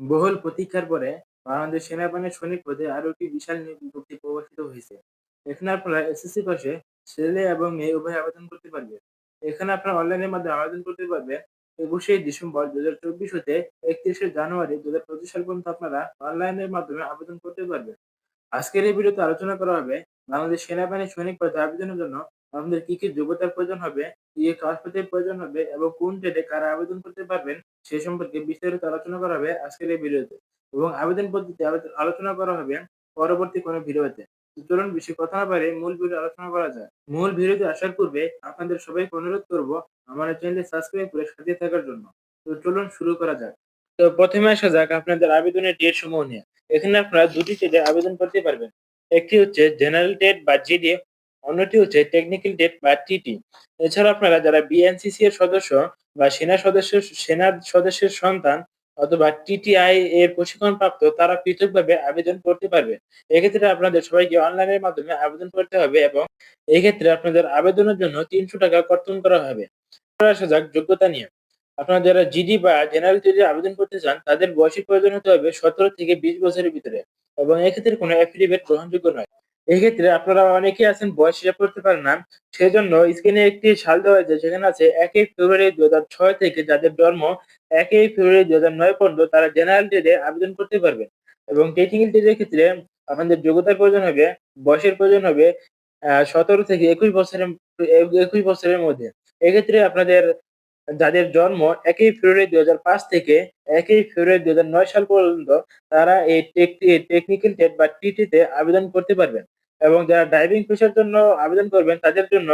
বহুল প্রতীক্ষার পরে বাংলাদেশ সেনাবাহিনীর সৈনিক পদে আরও একটি বিশাল নিয়োগ বিজ্ঞপ্তি প্রকাশিত হয়েছে। এখানে আপনারা এসএসসি পাশে ছেলে এবং মেয়ে উভয় আবেদন করতে পারবেন এখানে আপনারা অনলাইনের মাধ্যমে আবেদন করতে পারবেন। একুশে ডিসেম্বর দু হাজার চব্বিশ হতে একত্রিশে জানুয়ারি দু হাজার পঁচিশ সাল পর্যন্ত আপনারা অনলাইনের মাধ্যমে আবেদন করতে পারবেন। আজকের এই ভিডিওতে আলোচনা করা হবে বাংলাদেশ সেনাবাহিনীর সৈনিক পদে আবেদনের জন্য আপনাদের কি কি যোগ্যতার প্রয়োজন হবে, কি কাগজপত্রের প্রয়োজন হবে এবং কোন ডেটে কারা আবেদন করতে পারবেন সে সম্পর্কে বিস্তারিত আলোচনা করা হবে আজকের এই ভিডিওতে। এবং আবেদন পদ্ধতি আলোচনা করা হবে পরবর্তী কোনো ভিডিওতে। চলুন বেশি কথা না পারে মূল ভিডিও আলোচনা করা যায় মূল ভিডিওতে আসার পূর্বে আপনাদের সবাইকে অনুরোধ করব আমার চ্যানেলটি সাবস্ক্রাইব করে সাথে থাকার জন্য। তো চলুন শুরু করা যাক। তো প্রথমে আসা যাক আপনাদের আবেদনের ডেট সমূহ নিয়ে। এখানে আপনারা দুটি ডেটে আবেদন করতে পারবেন। একটি হচ্ছে জেনারেল ডেট বা জিডি অন্যটি হচ্ছে টেকনিক্যাল ডেট বা টিটি এছাড়া আপনারা যারা বিএনসিসি এর সদস্য বা সেনা সদস্য সেনা সদস্যের সন্তান অথবা টিটিআই এর প্রশিক্ষণ প্রাপ্ত তারা পৃথকভাবে আবেদন করতে পারবে। এক্ষেত্রে আপনাদের সবাইকে অনলাইনের মাধ্যমে আবেদন করতে হবে এবং এক্ষেত্রে আপনাদের আবেদনের জন্য তিনশো টাকা কর্তন করা হবে। আসা যাক যোগ্যতা নিয়ে। আপনারা যারা জিডি বা জেনারেল জিডি আবেদন করতে চান, তাদের বয়সের প্রয়োজন হতে হবে সতেরো থেকে বিশ বছরের ভিতরে এবং এক্ষেত্রে কোনো অ্যাফিডেভিট গ্রহণযোগ্য নয়। এক্ষেত্রে আপনারা অনেকেই আছেন, বয়স হিসাব করতে পারেন না। সেজন্য স্ক্রিনে একটি সাল দেওয়া হয়েছে সেখানে আছে একই ফেব্রুয়ারি দু হাজার ছয় থেকে যাদের জন্ম একই ফেব্রুয়ারি দু হাজার নয় পর্যন্ত তারা জেনারেল ডেটে আবেদন করতে পারবেন এবং টেকনিক্যাল ডেটের ক্ষেত্রে আপনাদের যোগ্যতার প্রয়োজন হবে, বয়সের প্রয়োজন হবে সতেরো থেকে একুশ বছরের একুশ বছরের মধ্যে। এক্ষেত্রে আপনাদের যাদের জন্ম একই ফেব্রুয়ারি দুই হাজার পাঁচ থেকে একই ফেব্রুয়ারি দুই হাজার নয় সাল পর্যন্ত তারা এই টেকনিক্যাল টেট বা টিটিতে আবেদন করতে পারবেন। এবং যারা ড্রাইভিং পেশার জন্য আবেদন করবেন, তাদের জন্য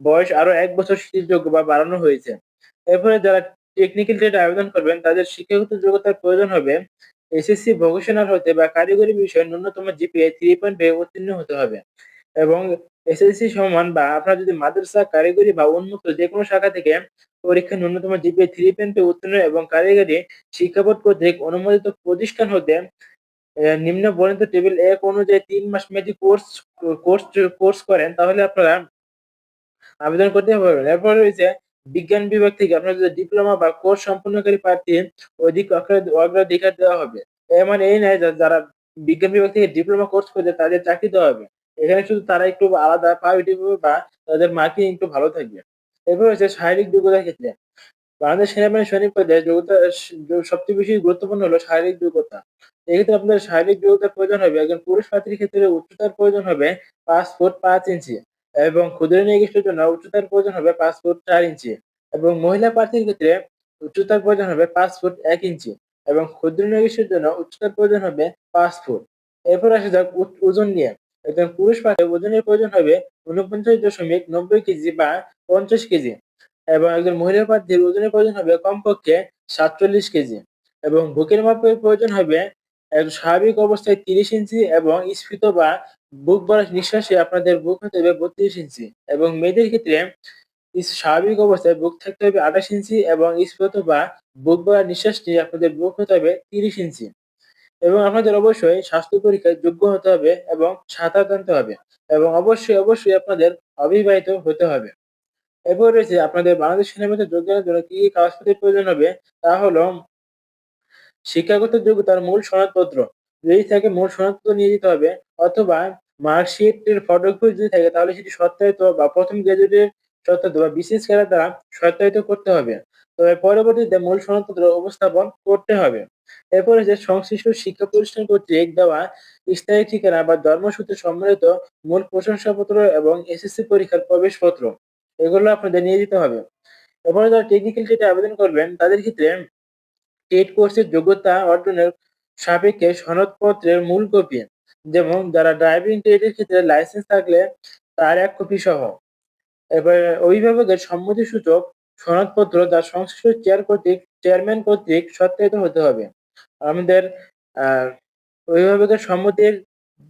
বয়স আরও এক বছর শিথিলযোগ্য বা বাড়ানো হয়েছে। এরপরে যারা টেকনিক্যাল টেট আবেদন করবেন, তাদের শিক্ষাগত যোগ্যতার প্রয়োজন হবে এসএসসি ভোকেশনাল হতে বা কারিগরি বিষয়ে ন্যূনতম জিপিএ থ্রি পয়েন্ট উত্তীর্ণ হতে হবে। এবং এসএসসি সমান বা আপনার যদি মাদ্রাসা, কারিগরি বা উন্মুক্ত যে কোনো শাখা থেকে পরীক্ষায় ন্যূনতম জিপিএ থ্রি পয়েন্ট উত্তীর্ণ এবং কারিগরি শিক্ষা কর্তৃক অনুমোদিত প্রতিষ্ঠান হতে নিম্ন বর্ণিত টেবিল এক অনুযায়ী তিন মাস মেয়াদী কোর্স কোর্স কোর্স করেন, তাহলে আপনারা আবেদন করতে পারবেন। এরপর রয়েছে, বিজ্ঞান বিভাগ থেকে আপনার যদি ডিপ্লোমা বা কোর্স সম্পূর্ণকারী প্রার্থী অধিক অগ্রা- অগ্রাধিকার দেওয়া হবে। এর মানে এই নয় যারা বিজ্ঞান বিভাগ থেকে ডিপ্লোমা কোর্স করছে, তাদের চাকরি দেওয়া হবে। এখানে শুধু তারা একটু আলাদা প্রায়োরিটি পাবে বা তাদের মার্কিং একটু ভালো থাকবে। এরপর হচ্ছে শারীরিক যোগ্যতার ক্ষেত্রে। বাংলাদেশ সেনাবাহিনী সৈনিক পদে যোগ্যতা সবচেয়ে বেশি গুরুত্বপূর্ণ হলো শারীরিক যোগ্যতা। এক্ষেত্রে আপনাদের শারীরিক যোগ্যতার প্রয়োজন হবে একজন পুরুষ প্রার্থীর ক্ষেত্রে উচ্চতার প্রয়োজন হবে পাঁচ ফুট পাঁচ ইঞ্চি এবং ক্ষুদ্র নির্দিষ্টের জন্য উচ্চতার প্রয়োজন হবে পাঁচ ফুট চার ইঞ্চি এবং মহিলা প্রার্থীর ক্ষেত্রে উচ্চতার প্রয়োজন হবে পাঁচ ফুট এক ইঞ্চি এবং ক্ষুদ্র নির্দিষ্টের জন্য উচ্চতার প্রয়োজন হবে পাঁচ ফুট। এরপর আসা যাক ওজন নিয়ে। একজন পুরুষ প্রার্থীর ওজনের প্রয়োজন হবে উনপঞ্চাশ দশমিক নব্বই কেজি বা পঞ্চাশ কেজি। এবং একজন মহিলা প্রার্থীর ওজনের প্রয়োজন হবে কমপক্ষে সাতচল্লিশ কেজি এবং বুকের মাপের প্রয়োজন হবে এক স্বাভাবিক অবস্থায় তিরিশ ইঞ্চি এবং স্ফীত বা বুক ভরা নিঃশ্বাসে আপনাদের বুক হতে হবে বত্রিশ ইঞ্চি এবং মেয়েদের ক্ষেত্রে স্বাভাবিক অবস্থায় বুক থাকতে হবে আঠাশ ইঞ্চি এবং স্ফীত বা বুক ভরা নিঃশ্বাস নিয়ে আপনাদের বুক হতে হবে তিরিশ ইঞ্চি এবং আপনাদের অবশ্যই স্বাস্থ্য পরীক্ষায় যোগ্য হতে হবে এবং সাঁতার জানতে হবে এবং অবশ্যই অবশ্যই আপনাদের অবিবাহিত হতে হবে। এরপর রয়েছে আপনাদের বাংলাদেশ সেনাবাহিনীতে যোগদানের জন্য কি কাগজপত্রের প্রয়োজন হবে? তা হলো শিক্ষাগত যোগ্যতার মূল সনদপত্র। যদি থাকে মূল সনদপত্র নিয়ে যেতে হবে অথবা মার্কশিটের ফটোকপি যদি থাকে, তাহলে সেটি সত্যায়িত বা প্রথম গ্রাজুয়েটের সত্যায়িত বা বিশেষ খেলার দ্বারা সত্যায়িত করতে হবে। তবে পরবর্তীতে মূল সনদপত্র উপস্থাপন করতে হবে। এরপর হচ্ছে সংশ্লিষ্ট শিক্ষা প্রতিষ্ঠান কর্তৃক দেওয়া স্থায়ী ঠিকানা বা ধর্মসূত্রে সম্মিলিত মূল প্রশংসাপত্র এবং এসএসসি পরীক্ষার প্রবেশপত্র। এগুলো আপনাদের নিয়ে যেতে হবে। এরপরে যারা টেকনিক্যাল টেটে আবেদন করবেন, তাদের ক্ষেত্রে টেট কোর্সের যোগ্যতা অর্জনের সাপেক্ষে সনদপত্রের মূল কপি যেমন যারা ড্রাইভিং টেটের ক্ষেত্রে লাইসেন্স থাকলে তার এক কপি সহ। এবার অভিভাবকের সম্মতি সূচক, সনদপত্র যা সংশ্লিষ্ট চেয়ার কর্তৃক চেয়ারম্যান কর্তৃক সত্যায়িত হতে হবে। আমাদের অভিভাবকের সম্মতির,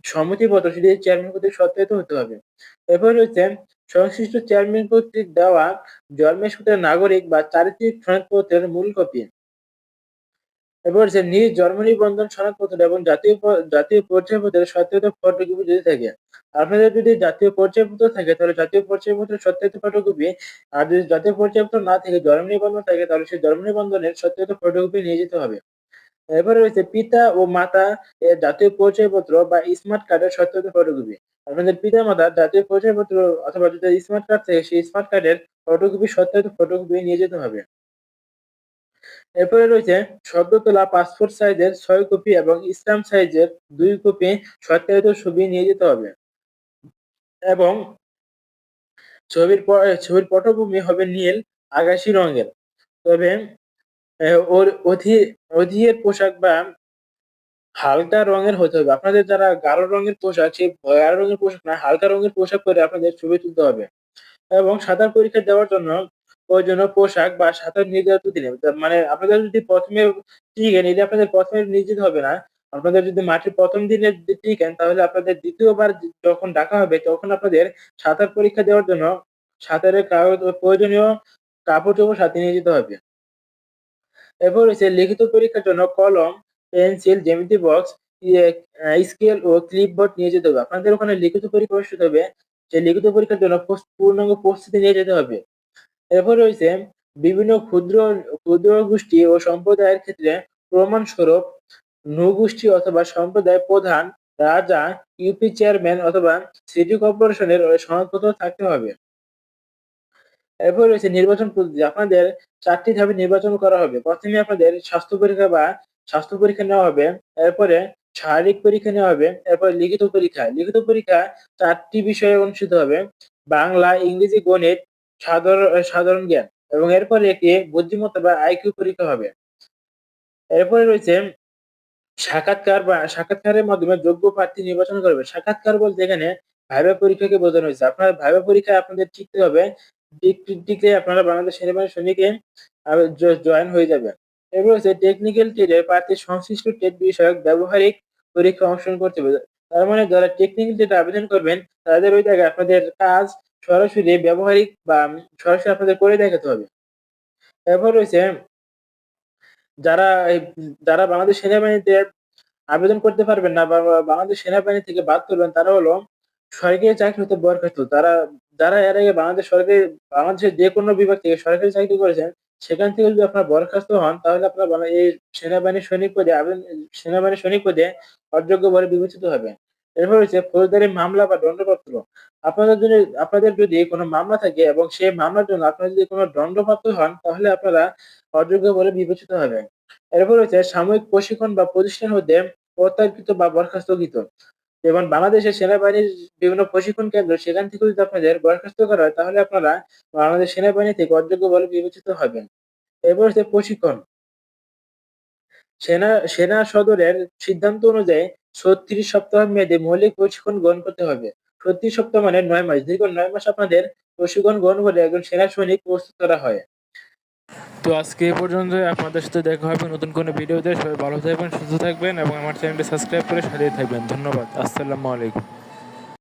সম্মতিপত্র সেটি চেয়ারম্যান কর্তৃক সত্যায়িত হতে হবে। এরপর রয়েছে সংশ্লিষ্ট চেয়ারম্যান কর্তৃক দেওয়া জন্মের সূত্রে নাগরিক বা চারিত্রিক সনদপত্রের মূল কপি। এরপর যে নিজ জন্ম নিবন্ধন সনদপত্র এবং জাতীয় জাতীয় পরিচয়পত্রের সত্যায়িত ফটোকপি যদি থাকে, আপনাদের যদি জাতীয় পরিচয়পত্র থাকে, তাহলে জাতীয় পরিচয়পত্রের সত্যায়িত ফটোকপি, আর যদি জাতীয় পরিচয়পত্র না থাকে, জন্ম নিবন্ধন থাকে, তাহলে সেই জন্ম নিবন্ধনের সত্যায়িত ফটোকপি নিয়ে যেতে হবে। এরপরে রয়েছে পিতা ও মাতা এর জাতীয় পরিচয়পত্র বা স্মার্ট কার্ডের সত্যায়িত ফটোকপি আপনাদের পিতা মাতার জাতীয় পরিচয়পত্র অথবা যদি স্মার্ট কার্ড থাকে, সেই স্মার্ট কার্ডের ফটোকপি সত্যায়িত ফটোকপি নিয়ে যেতে হবে। এরপরে রয়েছে সদ্য তোলা পাসপোর্ট সাইজের ছয় কপি এবং স্ট্যাম্প সাইজের দুই কপি সত্যায়িত ছবি নিয়ে যেতে হবে। এবং ছবির ছবির পটভূমি হবে নীল, আকাশি রঙের। তবে ওর অধি, অধিয়ের পোশাক বা হালকা রঙের হতে হবে। আপনাদের যারা গাঢ় রঙের পোশাক, সেই গাঢ় রঙের পোশাক না, হালকা রঙের পোশাক পরে আপনাদের ছবি তুলতে হবে। এবং সাঁতার পরীক্ষা দেওয়ার জন্য প্রয়োজনীয় পোশাক বা সাঁতার নির্ধারিত দিনে মানে আপনাদের যদি প্রথমে টিকেন এটা আপনাদের প্রথমে নিয়ে যেতে হবে না। আপনাদের যদি মাঠের প্রথম দিনে যদি টিকেন, তাহলে আপনাদের দ্বিতীয়বার যখন ডাকা হবে, তখন আপনাদের সাঁতার পরীক্ষা দেওয়ার জন্য সাঁতারের প্রয়োজনীয় কাপড় চোপড় সাথে নিয়ে যেতে হবে। এরপর রয়েছে লিখিত পরীক্ষার জন্য কলম, পেন্সিল, জ্যামিতি বক্স স্কেল ও ক্লিপবোর্ড নিয়ে যেতে হবে। আপনাদের ওখানে লিখিত পরীক্ষা অনুষ্ঠিত হবে। সেই লিখিত পরীক্ষার জন্য পূর্ণাঙ্গ প্রস্তুতি নিয়ে যেতে হবে। এরপর রয়েছে বিভিন্ন ক্ষুদ্র ক্ষুদ্র গোষ্ঠী ও সম্প্রদায়ের ক্ষেত্রে প্রমাণস্বরূপ নৃগোষ্ঠী অথবা সম্প্রদায় প্রধান, রাজা, ইউপি চেয়ারম্যান অথবা সিটি কর্পোরেশনের সনদপত্র থাকতে হবে। এরপর রয়েছে নির্বাচন পদ্ধতি। আপনাদের চারটি ধাপে নির্বাচন করা হবে। প্রথমে আপনাদের স্বাস্থ্য পরীক্ষা বা স্বাস্থ্য পরীক্ষা নেওয়া হবে। এরপরে শারীরিক পরীক্ষা নেওয়া হবে। এরপর লিখিত পরীক্ষা। লিখিত পরীক্ষা চারটি বিষয়ে অনুষ্ঠিত হবে। বাংলা, ইংরেজি, গণিত সাধারণ সাধারণ জ্ঞান এবং এরপরে একটি বুদ্ধিমত্তা বা আইকিউ পরীক্ষা হবে। এরপরে রয়েছে সাক্ষাৎকার বা সাক্ষাৎকারের মাধ্যমে যোগ্য প্রার্থী নির্বাচন করবে। সাক্ষাৎকার বলতে এখানে ভাইবা পরীক্ষাকে বোঝানো হয়েছে। আপনার ভাইবা পরীক্ষায় আপনাদের টিকতে হবে টিকলে আপনারা বাংলাদেশ সেনাবাহিনী সৈনিকে জয়েন হয়ে যাবে। এরপর হচ্ছে টেকনিক্যাল ট্রেডের প্রার্থী সংশ্লিষ্ট ট্রেড বিষয়ক ব্যবহারিক পরীক্ষা অংশগ্রহণ করতে হবে। তার মানে যারা টেকনিক্যাল ট্রেড আবেদন করবেন, তাদের ওই জায়গায় আপনাদের কাজ সরাসরি ব্যবহারিক বা সরাসরি আপনাদের করে দেখাতে হবে। এরপর রয়েছে যারা যারা বাংলাদেশ সেনাবাহিনীতে আবেদন করতে পারবেন না বা- বাংলাদেশ সেনাবাহিনী থেকে বাদ করবেন তারা হলো সরকারি চাকরি হতে বরখাস্ত তারা, যারা এর আগে বাংলাদেশ সরকারি, বাংলাদেশের যে কোনো বিভাগ থেকে সরকারি চাকরি করেছেন, সেখান থেকে যদি আপনার বরখাস্ত হন, তাহলে আপনার এই সেনাবাহিনীর সৈনিক পদে, আবেদন সেনাবাহিনীর সৈনিক পদে অযোগ্য বলে বিবেচিত হবে এরপর হচ্ছে ফৌজদারি মামলা বা দণ্ডপত্র। আপনাদের যদি আপনাদের যদি কোনো মামলা থাকে এবং সেই মামলার জন্য আপনারা যদি কোনো দণ্ডপ্রাপ্ত হন, তাহলে আপনারা অযোগ্য বলে বিবেচিত হবে এরপর হচ্ছে সাময়িক প্রশিক্ষণ বা প্রতিষ্ঠান হতে প্রত্যাখ্যিত বা বরখাস্তকৃত যেমন বাংলাদেশের সেনাবাহিনীর বিভিন্ন প্রশিক্ষণ কেন্দ্র, সেখান থেকে যদি আপনাদের বরখাস্ত করা হয়, তাহলে আপনারা বাংলাদেশ সেনাবাহিনী থেকে অযোগ্য বলে বিবেচিত হবেন। এরপর হচ্ছে প্রশিক্ষণ। সেনা সেনা সদরের সিদ্ধান্ত অনুযায়ী ছত্রিশ সপ্তাহ মেয়াদে মৌলিক প্রশিক্ষণ গ্রহণ করতে হবে। ছত্রিশ সপ্তাহ মানে নয় মাস। দীর্ঘ নয় মাস আপনাদের প্রশিক্ষণ গ্রহণ করে একজন সেনা সৈনিক প্রস্তুত করা হয়। তো আজকে এই পর্যন্ত আপনাদের সাথে দেখা হবে নতুন কোনো ভিডিওতে। সবাই ভালো থাকবেন, সুস্থ থাকবেন এবং আমার চ্যানেলটি সাবস্ক্রাইব করে সাথে থাকবেন। ধন্যবাদ। আসসালামু আলাইকুম।